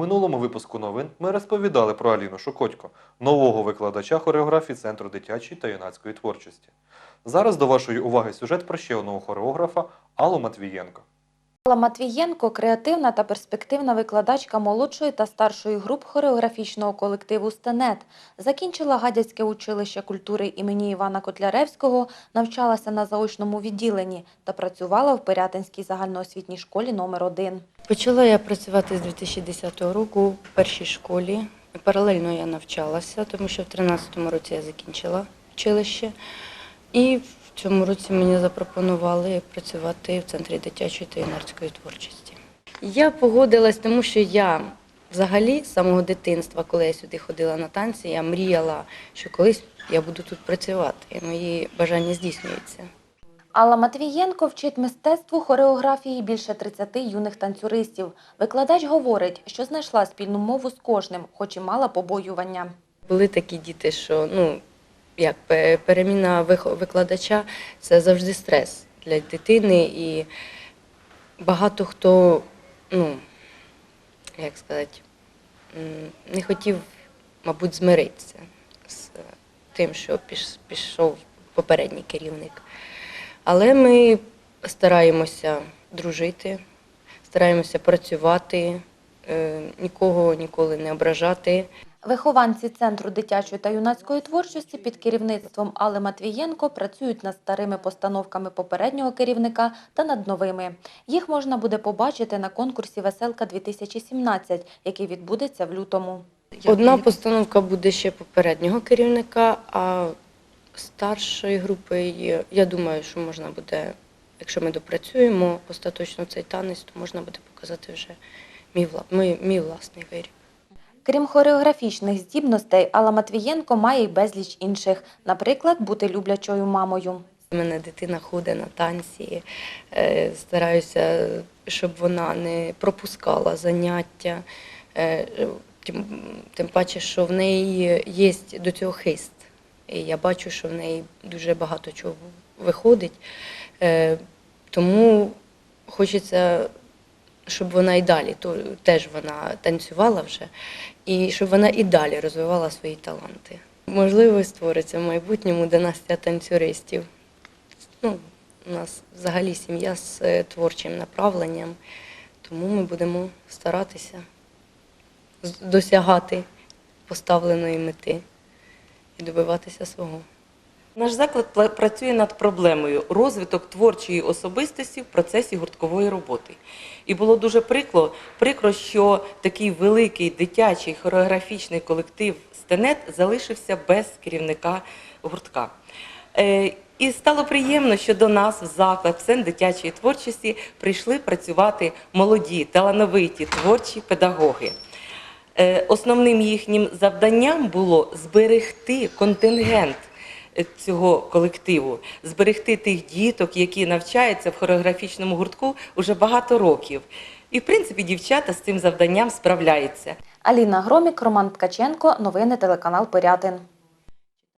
минулому випуску новин ми розповідали про Аліну Шокотько, нового викладача хореографії Центру дитячої та юнацької творчості. Зараз до вашої уваги сюжет про ще одного хореографа Аллу Матвієнко. Алла Матвієнко креативна та перспективна викладачка молодшої та старшої груп хореографічного колективу «Стенет». Закінчила Гадяцьке училище культури імені Івана Котляревського, навчалася на заочному відділенні та працювала в Пирятинській загальноосвітній школі номер 1 Почала я працювати з 2010 року в першій школі. Паралельно я навчалася, тому що в 2013 році я закінчила училище. І в цьому році мені запропонували працювати в центрі дитячої та юнацької творчості. Я погодилась, тому що я взагалі з самого дитинства, коли я сюди ходила на танці, я мріяла, що колись я буду тут працювати. І мої бажання здійснюються. Алла Матвієнко вчить мистецтву хореографії більше 30 юних танцюристів. Викладач говорить, що знайшла спільну мову з кожним, хоч і мала побоювання. Були такі діти, що ну як переміна викладача це завжди стрес для дитини, і багато хто, ну як сказати, не хотів, мабуть, змиритися з тим, що піш- пішов попередній керівник. Але ми стараємося дружити, стараємося працювати, е, нікого ніколи не ображати. Вихованці Центру дитячої та юнацької творчості під керівництвом Алли Матвієнко працюють над старими постановками попереднього керівника та над новими. Їх можна буде побачити на конкурсі «Веселка-2017», який відбудеться в лютому. Одна постановка буде ще попереднього керівника, а старшої групи, я думаю, що можна буде, якщо ми допрацюємо остаточно цей танець, то можна буде показати вже мій, мій власний виріб. Крім хореографічних здібностей, Алла Матвієнко має й безліч інших, наприклад, бути люблячою мамою. У мене дитина ходить на танці, е, стараюся, щоб вона не пропускала заняття. Е, Тим, тим паче, що в неї є до цього хист. І я бачу, що в неї дуже багато чого виходить. Е, Тому хочеться, щоб вона і далі, то теж вона танцювала вже, і щоб вона і далі розвивала свої таланти. Можливо, створиться в майбутньому династія танцюристів. Ну, у нас взагалі сім'я з е, творчим направленням, тому ми будемо старатися досягати поставленої мети і добиватися свого. Наш заклад працює над проблемою розвиток творчої особистості в процесі гурткової роботи. І було дуже прикро, прикро, що такий великий дитячий хореографічний колектив «Стенет» залишився без керівника гуртка. Е, І стало приємно, що до нас в заклад в центр дитячої творчості прийшли працювати молоді, талановиті творчі педагоги. Е, Основним їхнім завданням було зберегти контингент цього колективу, зберегти тих діток, які навчаються в хореографічному гуртку уже багато років. І, в принципі, дівчата з цим завданням справляються. Аліна Громік, Роман Ткаченко, новини телеканал Пирятин.